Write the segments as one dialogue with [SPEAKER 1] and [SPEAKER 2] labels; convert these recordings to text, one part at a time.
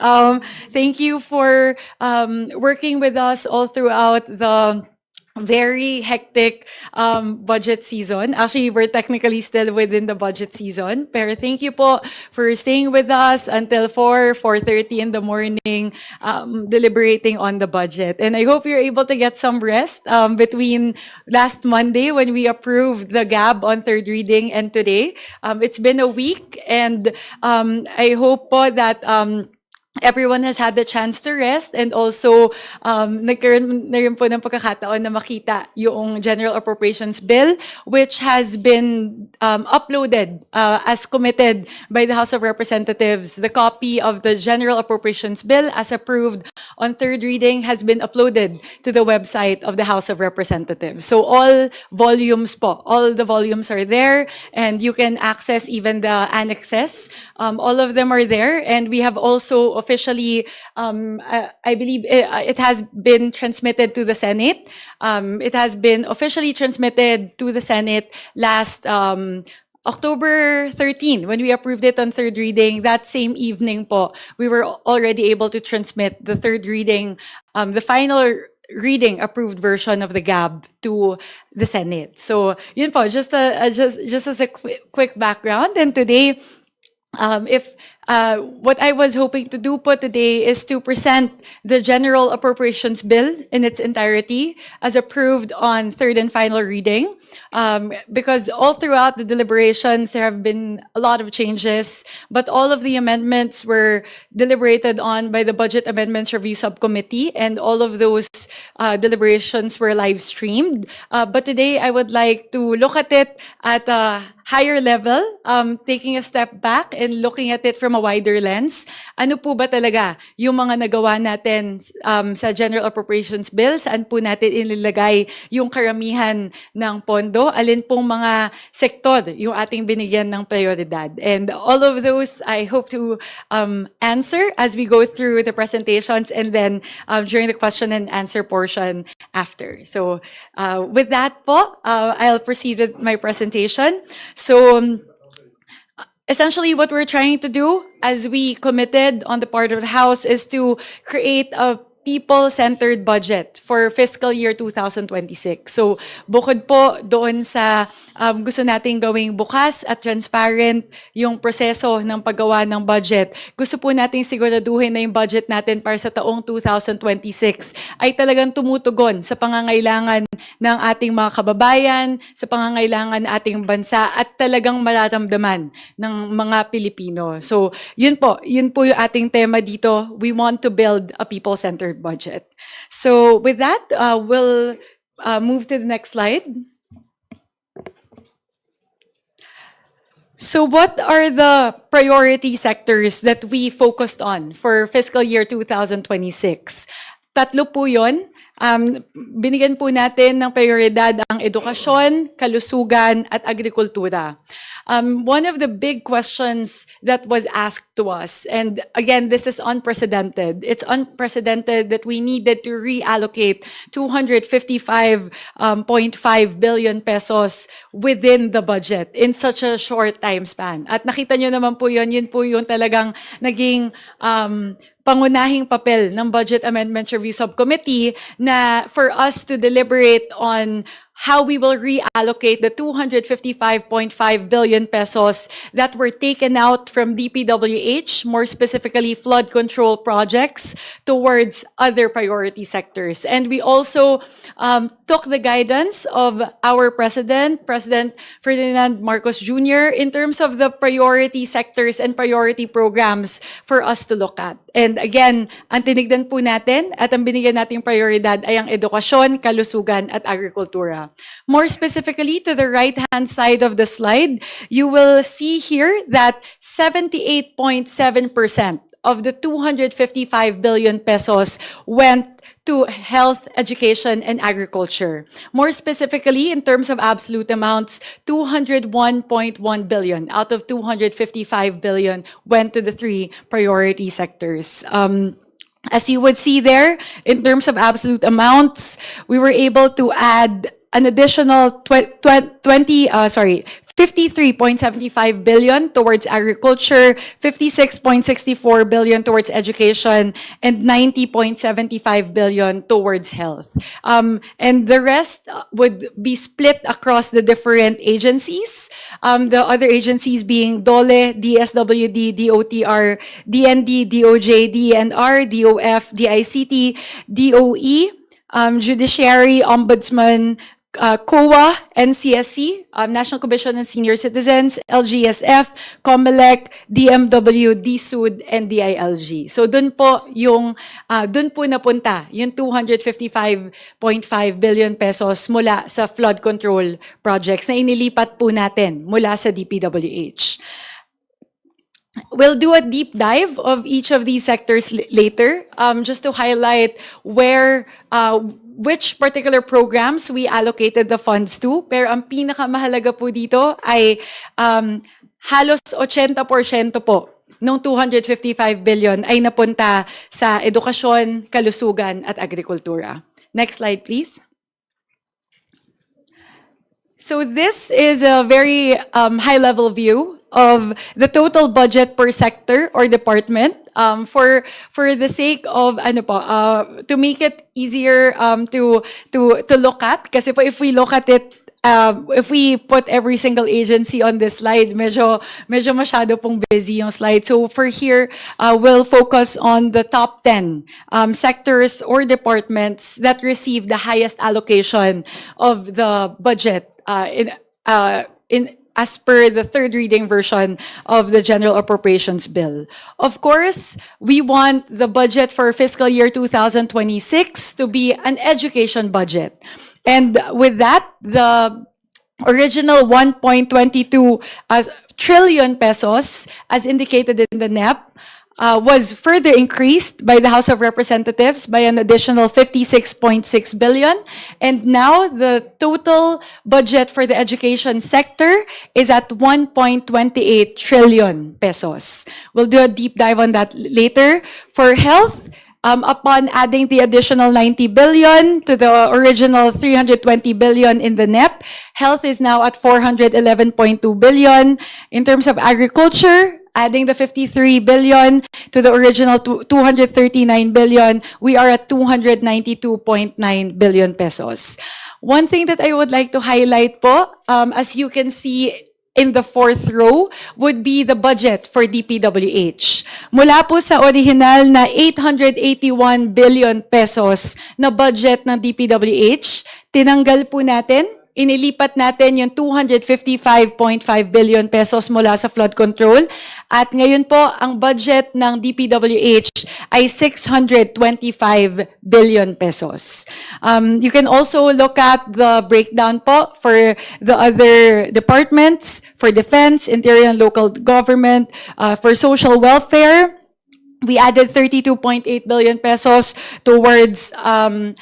[SPEAKER 1] Um, thank you for um, working with us all throughout the very hectic um, budget season. Actually, we're technically still within the budget season. Pero thank you po for staying with us until 4, 4.30 in the morning, um, deliberating on the budget. And I hope you're able to get some rest um, between last Monday when we approved the GAB on third reading and today. Um, it's been a week and um, I hope po that um, everyone has had the chance to rest and also um, nagkaroon na rin po ng pagkakataon na makita yung General Appropriations Bill which has been um, uploaded uh, as committed by the House of Representatives. The copy of the General Appropriations Bill as approved on third reading has been uploaded to the website of the House of Representatives. So all volumes po, all the volumes are there and you can access even the annexes. Um, all of them are there and we have also officially, um, I, I believe it, it has been transmitted to the Senate. Um, it has been officially transmitted to the Senate last um, October 13, when we approved it on third reading, that same evening po, we were already able to transmit the third reading, um, the final reading approved version of the GAB to the Senate. So, yun po, just a, a- just just as a quick, quick background. And today, um, if uh, what I was hoping to do po today is to present the General Appropriations Bill in its entirety as approved on third and final reading. Um, because all throughout the deliberations, there have been a lot of changes, but all of the amendments were deliberated on by the Budget Amendments Review Subcommittee, and all of those uh, deliberations were live streamed. Uh, but today, I would like to look at it at a higher level, um, taking a step back and looking at it from a wider lens. Ano po ba talaga yung mga nagawa natin um, sa General Appropriations Bill? Saan po natin inilagay yung karamihan ng pondo? Alin pong mga sektor yung ating binigyan ng prioridad? And all of those, I hope to um, answer as we go through the presentations and then um, during the question and answer portion after. So uh, with that po, uh, I'll proceed with my presentation. So um, essentially what we're trying to do as we committed on the part of the House is to create a people-centered budget for fiscal year 2026. So bukod po doon sa um, gusto nating gawing bukas at transparent yung proseso ng paggawa ng budget, gusto po nating siguraduhin na yung budget natin para sa taong 2026 ay talagang tumutugon sa pangangailangan ng ating mga kababayan, sa pangangailangan ng ating bansa at talagang mararamdaman ng mga Pilipino. So, yun po, yun po yung ating tema dito. We want to build a people-centered budget. So, with that, uh, we'll uh, move to the next slide. So what are the priority sectors that we focused on for fiscal year 2026? Tatlo po yun. Um, binigyan po natin ng prioridad ang edukasyon, kalusugan, at agrikultura. Um, one of the big questions that was asked to us, and again, this is unprecedented. It's unprecedented that we needed to reallocate 255.5 billion pesos within the budget in such a short time span. At nakita nyo naman po yun, yun po yung talagang naging um, pangunahing papel ng Budget Amendments Review Subcommittee na for us to deliberate on how we will reallocate the 255.5 billion pesos that were taken out from DPWH, more specifically flood control projects, towards other priority sectors. And we also um, took the guidance of our president, President Ferdinand Marcos Jr., in terms of the priority sectors and priority programs for us to look at. And again, ang tinignan po natin at ang binigyan nating prioridad ay ang edukasyon, kalusugan at agrikultura. More specifically, to the right-hand side of the slide, you will see here that 78.7% of the 255 billion pesos went to health, education, and agriculture. More specifically, in terms of absolute amounts, 201.1 billion out of 255 billion went to the three priority sectors. Um, as you would see there, in terms of absolute amounts, we were able to add an additional tw- tw- 20, uh, sorry, 53.75 billion towards agriculture, 56.64 billion towards education, and 90.75 billion towards health. Um, and the rest uh, would be split across the different agencies. Um, the other agencies being DOLE, DSWD, DOTR, DND, DOJ, DNR, DOF, DICT, DOE, um, Judiciary, Ombudsman, uh, COA, NCSC, um, National Commission on Senior Citizens, LGSF, COMELEC, DMW, DSUD, and DILG. So dun po yung, uh, dun po napunta yung 255.5 billion pesos mula sa flood control projects na inilipat po natin mula sa DPWH. We'll do a deep dive of each of these sectors later, um, just to highlight where, uh, which particular programs we allocated the funds to. Pero ang pinakamahalaga po dito ay um, halos 80% po nung 255 billion ay napunta sa edukasyon, kalusugan at agrikultura. Next slide, please. So this is a very um, high-level view of the total budget per sector or department. Um, for for the sake of ano po, uh, to make it easier um, to to to look at, kasi po if we look at it um, if we put every single agency on this slide, medyo, medyo masyado pong busy yung slide. So for here, uh, we'll focus on the top 10 um, sectors or departments that receive the highest allocation of the budget uh, in, uh, in, as per the third reading version of the General Appropriations Bill. Of course, we want the budget for fiscal year 2026 to be an education budget. And with that, the original 1.22 as uh, trillion pesos, as indicated in the NEP, uh, was further increased by the House of Representatives by an additional 56.6 billion. And now the total budget for the education sector is at 1.28 trillion pesos. We'll do a deep dive on that later. For health, um, upon adding the additional 90 billion to the original 320 billion in the NEP, health is now at 411.2 billion. In terms of agriculture, adding the 53 billion to the original two- 239 billion, we are at 292.9 billion pesos. One thing that I would like to highlight po, um, as you can see in the fourth row would be the budget for DPWH. Mula po sa original na 881 billion pesos na budget ng DPWH, tinanggal po natin inilipat natin yung 255.5 billion pesos mula sa flood control. At ngayon po, ang budget ng DPWH ay 625 billion pesos. Um, you can also look at the breakdown po for the other departments, for defense, interior and local government, uh, for social welfare, we added 32.8 billion pesos towards um,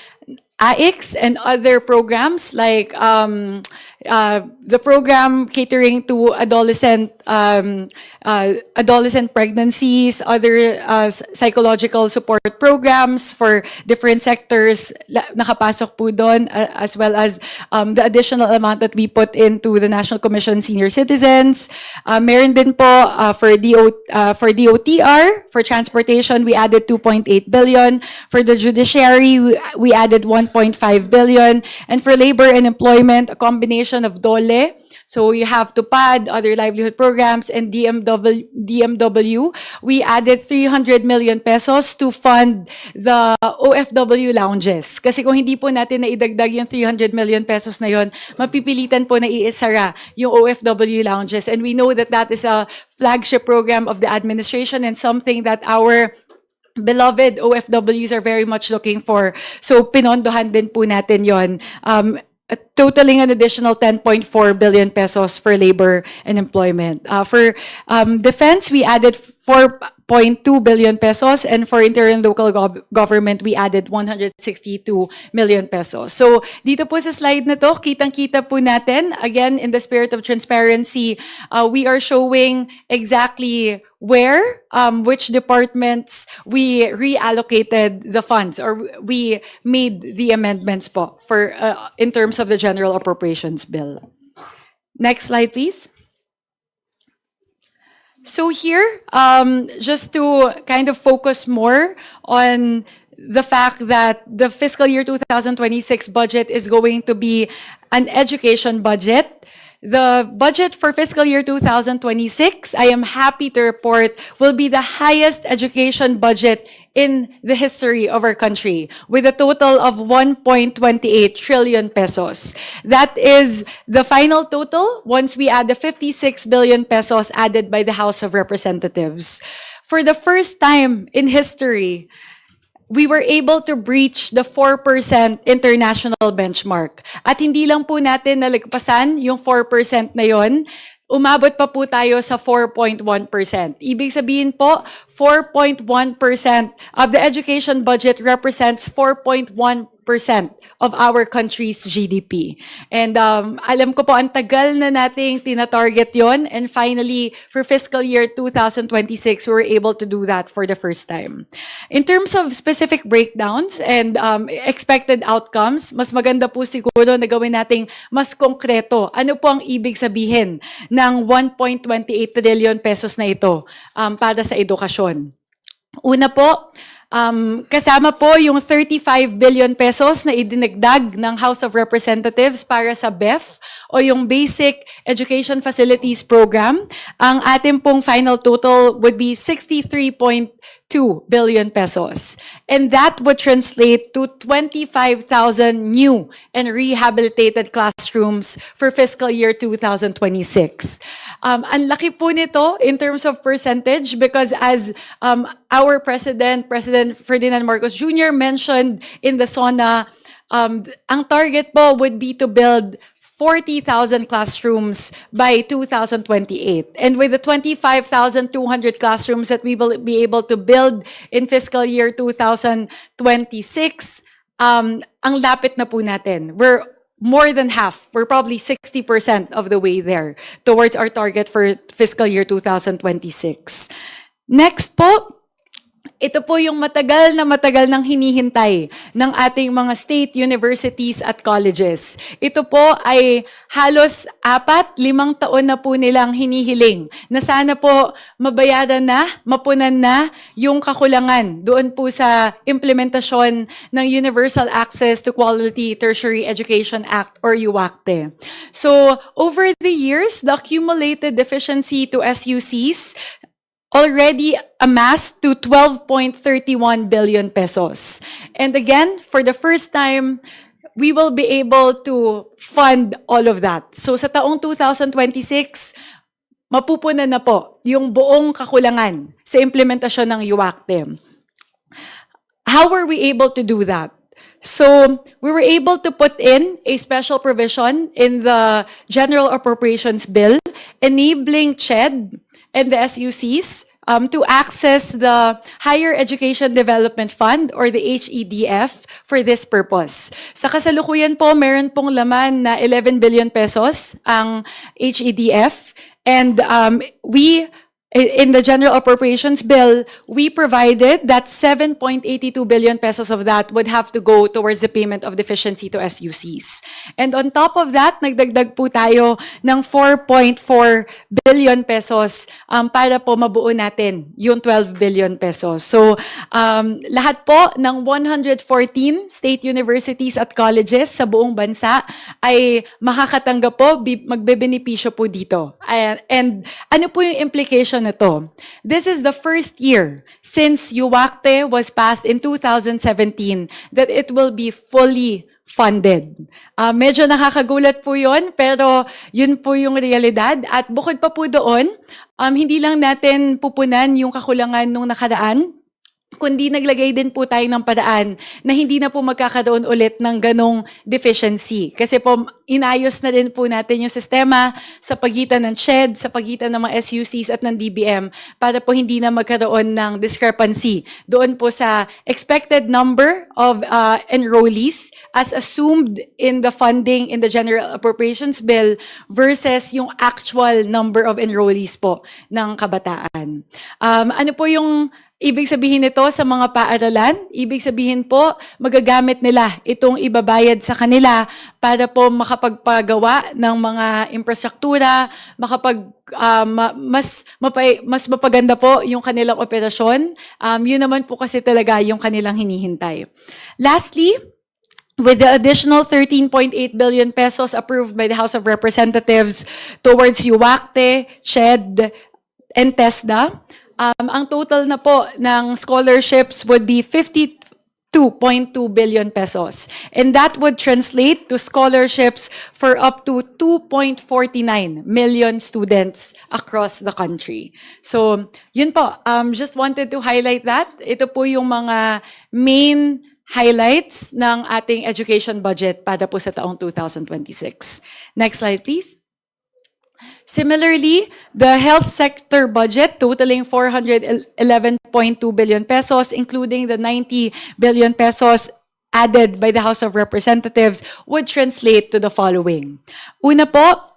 [SPEAKER 1] AIX and other programs like um, uh, the program catering to adolescent um, uh, adolescent pregnancies, other uh, psychological support programs for different sectors nakapasok po doon uh, as well as um, the additional amount that we put into the National Commission on Senior Citizens. Uh, meron din po uh, for DO, uh, for DOTR for transportation we added 2.8 billion. For the judiciary we, we added 1.5 billion and for labor and employment a combination of DOLE so you have TUPAD, other livelihood programs, and DMW, DMW. We added 300 million pesos to fund the OFW lounges. Kasi kung hindi po natin naidagdag yung 300 million pesos na yon, mapipilitan po na iisara yung OFW lounges. And we know that that is a flagship program of the administration and something that our beloved OFWs are very much looking for. So pinondohan din po natin yon. Um, uh, totaling an additional 10.4 billion pesos for labor and employment. Uh, for um, defense, we added 4.2 billion pesos, and for interior and local gov- government, we added 162 million pesos. So dito po sa slide na to, kitang-kita po natin, again, in the spirit of transparency, uh, we are showing exactly where, um, which departments we reallocated the funds or we made the amendments po for, uh, in terms of the general appropriations bill. Next slide, please. So here, um, just to kind of focus more on the fact that the fiscal year 2026 budget is going to be an education budget. The budget for fiscal year 2026, I am happy to report, will be the highest education budget in the history of our country with a total of 1.28 trillion pesos. That is the final total once we add the 56 billion pesos added by the House of Representatives. For the first time in history, we were able to breach the 4% international benchmark. At hindi lang po natin nalagpasan yung 4% na yon, umabot pa po tayo sa 4.1%. Ibig sabihin po, 4.1% of the education budget represents 4.1% of our country's GDP. And um, alam ko po, ang tagal na nating tinatarget yon And finally, for fiscal year 2026, we were able to do that for the first time. In terms of specific breakdowns and um, expected outcomes, mas maganda po siguro na gawin nating mas konkreto. Ano po ang ibig sabihin ng 1.28 trillion pesos na ito um, para sa edukasyon? Una po, um, kasama po yung 35 billion pesos na idinagdag ng House of Representatives para sa BEF o yung Basic Education Facilities Program. Ang ating pong final total would be 63.2 billion pesos. And that would translate to 25,000 new and rehabilitated classrooms for fiscal year 2026. Um, ang laki po nito in terms of percentage because as um, our president, President Ferdinand Marcos Jr. mentioned in the SONA, um, ang target po would be to build 40,000 classrooms by 2028. And with the 25,200 classrooms that we will be able to build in fiscal year 2026, um, ang lapit na po natin. We're more than half. We're probably 60% of the way there towards our target for fiscal year 2026. Next po, ito po yung matagal na matagal nang hinihintay ng ating mga state universities at colleges. Ito po ay halos apat, limang taon na po nilang hinihiling na sana po mabayaran na, mapunan na yung kakulangan doon po sa implementasyon ng Universal Access to Quality Tertiary Education Act or UACTE. So, over the years, the accumulated deficiency to SUCs already amassed to 12.31 billion pesos. And again, for the first time, we will be able to fund all of that. So sa taong 2026, mapupunan na po yung buong kakulangan sa implementasyon ng UACTE. How were we able to do that? So we were able to put in a special provision in the General Appropriations Bill enabling CHED and the SUCs um, to access the Higher Education Development Fund or the HEDF for this purpose. Sa kasalukuyan po, meron pong laman na 11 billion pesos ang HEDF and um, we in the General Appropriations Bill, we provided that 7.82 billion pesos of that would have to go towards the payment of deficiency to SUCs. And on top of that, nagdagdag po tayo ng 4.4 billion pesos um, para po mabuo natin yung 12 billion pesos. So, um, lahat po ng 114 state universities at colleges sa buong bansa ay makakatanggap po, magbebenepisyo po dito. Ayan. And ano po yung implication na to? This is the first year since UWACTE was passed in 2017 that it will be fully funded. Ah, medyo nakakagulat po yon pero yun po yung realidad. At bukod pa po doon, um, hindi lang natin pupunan yung kakulangan nung nakaraan, kundi naglagay din po tayo ng paraan na hindi na po magkakaroon ulit ng ganong deficiency. Kasi po, inayos na din po natin yung sistema sa pagitan ng CHED, sa pagitan ng mga SUCs at ng DBM para po hindi na magkaroon ng discrepancy doon po sa expected number of uh, enrollees as assumed in the funding in the General Appropriations Bill versus yung actual number of enrollees po ng kabataan. Um, ano po yung Ibig sabihin nito sa mga paaralan, ibig sabihin po magagamit nila itong ibabayad sa kanila para po makapagpagawa ng mga infrastruktura, makapag ah, ma- mas mapay, mas mapaganda po yung kanilang operasyon. Um, yun naman po kasi talaga yung kanilang hinihintay. Lastly, with the additional 13.8 billion pesos approved by the House of Representatives towards UACTE, SHED, and TESDA, um, ang total na po ng scholarships would be 52.2 billion pesos. And that would translate to scholarships for up to 2.49 million students across the country. So, yun po. Um, just wanted to highlight that. Ito po yung mga main highlights ng ating education budget para po sa taong 2026. Next slide, please. Similarly, the health sector budget totaling 411.2 billion pesos, including the 90 billion pesos added by the House of Representatives, would translate to the following. Una po,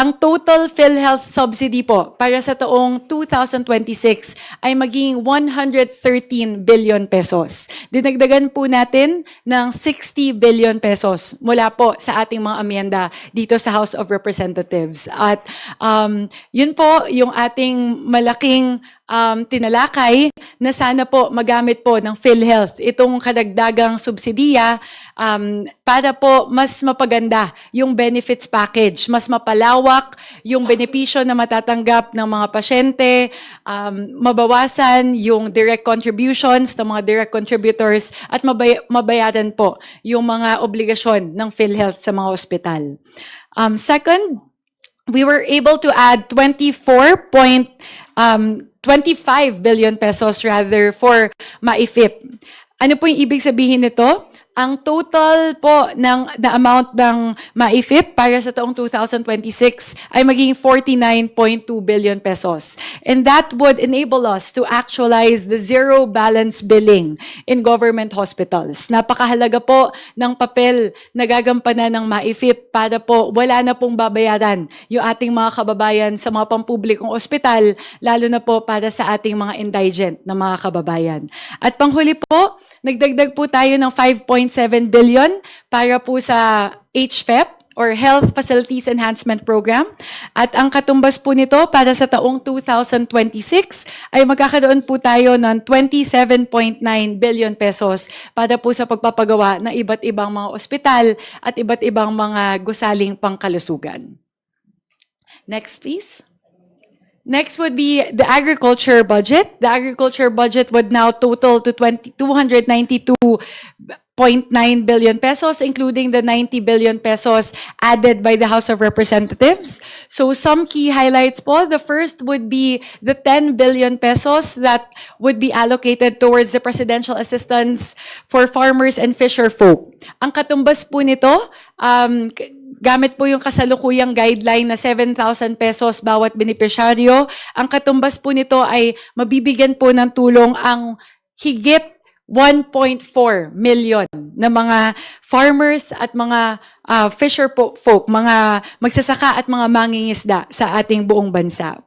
[SPEAKER 1] ang total PhilHealth subsidy po para sa taong 2026 ay maging 113 billion pesos. Dinagdagan po natin ng 60 billion pesos mula po sa ating mga amyenda dito sa House of Representatives. At um, yun po yung ating malaking um, tinalakay na sana po magamit po ng PhilHealth itong kadagdagang subsidiya um, para po mas mapaganda yung benefits package, mas mapalawak yung benepisyo na matatanggap ng mga pasyente, um, mabawasan yung direct contributions ng mga direct contributors at mabay- mabayaran po yung mga obligasyon ng PhilHealth sa mga ospital. Um, second, we were able to add 24 point, um, 25 billion pesos rather for MAIFIP. Ano po yung ibig sabihin nito? Ang total po ng na amount ng MAIFIP para sa taong 2026 ay magiging 49.2 billion pesos. And that would enable us to actualize the zero balance billing in government hospitals. Napakahalaga po ng papel na gagampanan ng MAIFIP para po wala na pong babayaran yung ating mga kababayan sa mga pampublikong ospital, lalo na po para sa ating mga indigent na mga kababayan. At panghuli po, nagdagdag po tayo ng 5.7 billion para po sa HFEP or Health Facilities Enhancement Program. At ang katumbas po nito para sa taong 2026 ay magkakaroon po tayo ng 27.9 billion pesos para po sa pagpapagawa ng iba't ibang mga ospital at iba't ibang mga gusaling pangkalusugan. Next, please. Next would be the agriculture budget. The agriculture budget would now total to 20, 292.9 billion pesos, including the 90 billion pesos added by the House of Representatives. So some key highlights po. The first would be the 10 billion pesos that would be allocated towards the presidential assistance for farmers and fisher folk. Ang katumbas po nito, um, Gamit po yung kasalukuyang guideline na 7,000 pesos bawat benepisyaryo. Ang katumbas po nito ay mabibigyan po ng tulong ang higit 1.4 million na mga farmers at mga ah, fisher folk, mga magsasaka at mga mangingisda sa ating buong bansa.